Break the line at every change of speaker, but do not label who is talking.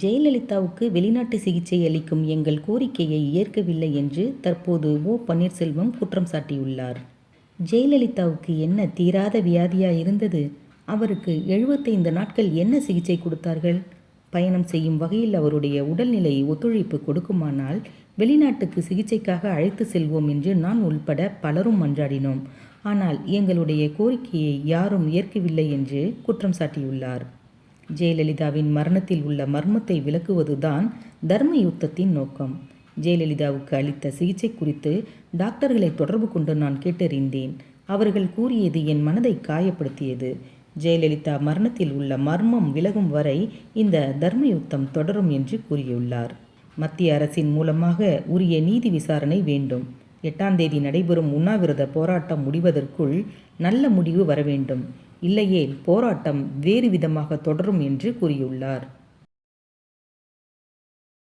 ஜெயலலிதாவுக்கு வெளிநாட்டு சிகிச்சை அளிக்கும் எங்கள் கோரிக்கையை ஏற்கவில்லை என்று தற்போது ஓ பன்னீர்செல்வம் குற்றம் சாட்டியுள்ளார். ஜெயலலிதாவுக்கு என்ன தீராத வியாதியா இருந்தது? அவருக்கு எழுபத்தைந்து நாட்கள் என்ன சிகிச்சை கொடுத்தார்கள்? பயணம் செய்யும் வகையில் அவருடைய உடல்நிலை ஒத்துழைப்பு கொடுக்குமானால் வெளிநாட்டுக்கு சிகிச்சைக்காக அழைத்து செல்வோம் என்று நான் உள்பட பலரும் மன்றாடினோம். ஆனால் எங்களுடைய கோரிக்கையை யாரும் ஏற்கவில்லை என்று குற்றம் சாட்டியுள்ளார். ஜெயலலிதாவின் மரணத்தில் உள்ள மர்மத்தை விளக்குவதுதான் தர்ம யுத்தத்தின் நோக்கம். ஜெயலலிதாவுக்கு அளித்த சிகிச்சை குறித்து டாக்டர்களை தொடர்பு கொண்டு நான் கேட்டறிந்தேன். அவர்கள் கூறியது என் மனதை காயப்படுத்தியது. ஜெயலலிதா மரணத்தில் உள்ள மர்மம் விலகும் வரை இந்த தர்ம யுத்தம் தொடரும் என்று கூறியுள்ளார். மத்திய அரசின் மூலமாக உரிய நீதி விசாரணை வேண்டும். எட்டாம் தேதி நடைபெறும் உண்ணாவிரத போராட்டம் முடிவதற்குள் நல்ல முடிவு வர வேண்டும் இல்லையேல் போராட்டம் வேறு விதமாக தொடரும் என்று கூறியுள்ளார்.